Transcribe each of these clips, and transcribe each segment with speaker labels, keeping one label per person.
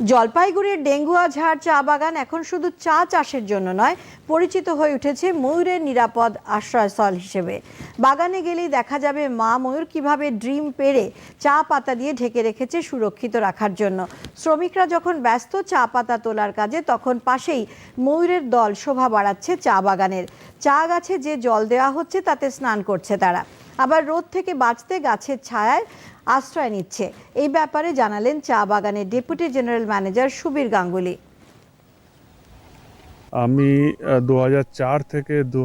Speaker 1: জলপাইগুড়ির ডেঙ্গুয়া ঝাড় চা বাগান এখন শুধু চা চাষের জন্য নয়, পরিচিত হয়ে উঠেছে ময়ূরের নিরাপদ আশ্রয়স্থল হিসেবে। বাগানে গেলেই দেখা যাবে মা ময়ূর কীভাবে ড্রিম পেড়ে চা পাতা দিয়ে ঢেকে রেখেছে সুরক্ষিত রাখার জন্য। শ্রমিকরা যখন ব্যস্ত চা পাতা তোলার কাজে, তখন পাশেই ময়ূরের দল শোভা বাড়াচ্ছে চা বাগানের। চা গাছে যে জল দেওয়া হচ্ছে, তাতে স্নান করছে তারা। আবার রোদ থেকে বাঁচতে গাছের ছায়ায় আশ্রয় নিচ্ছে। এই ব্যাপারে জানালেন চা বাগানের deputy general manager Subir Ganguly.
Speaker 2: আমি দু থেকে দু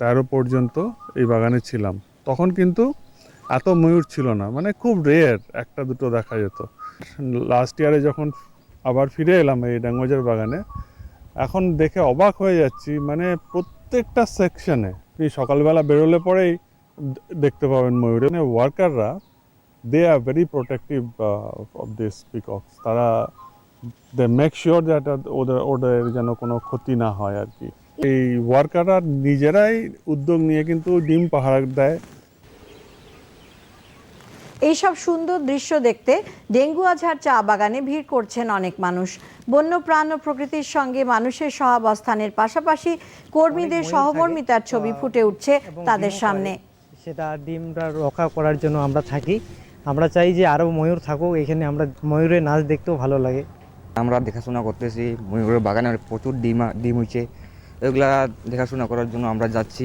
Speaker 2: তেরো পর্যন্ত এই বাগানে ছিলাম। তখন কিন্তু এত ময়ূর ছিল না মানে খুব রেয়ার একটা দুটো দেখা যেত। লাস্ট ইয়ারে যখন আবার ফিরে এলাম এই ডাঙ্গোজার বাগানে, এখন দেখে অবাক হয়ে যাচ্ছি মানে প্রত্যেকটা সেকশনে সকালবেলা বেরোলে পরেই দেখতে পাবেন ময়ূর মানে ওয়ার্কাররা they are very protective of this peacocks তারা দে মেক শিওর দ্যাট ওদের ওদের যেন কোনো ক্ষতি না হয় আর কি। এই ওয়ার্কাররা নিজেরাই উদ্যোগ নিয়ে কিন্তু ডিম পাহারা দেয়।
Speaker 1: এইসব সুন্দর দৃশ্য দেখতে ডেঙ্গুয়াঝাড় চা বাগানে ভিড় করছেন অনেক মানুষ। বন্যপ্রাণ ও প্রকৃতির সঙ্গে মানুষের সহাবস্থানের পাশাপাশি কর্মীদের সহমর্মিতার ছবি ফুটে উঠছে তাদের সামনে।
Speaker 3: সেটা ডিমটা রক্ষা করার জন্য আমরা থাকি। আমরা চাই যে আরও ময়ূর থাকুক এখানে আমরা ময়ূরের নাচ দেখতেও ভালো লাগে।
Speaker 4: আমরা দেখাশোনা করতেছি ময়ূরের বাগানে প্রচুর ডিম ডিম হয়েছে এগুলা দেখাশোনা করার জন্য আমরা যাচ্ছি।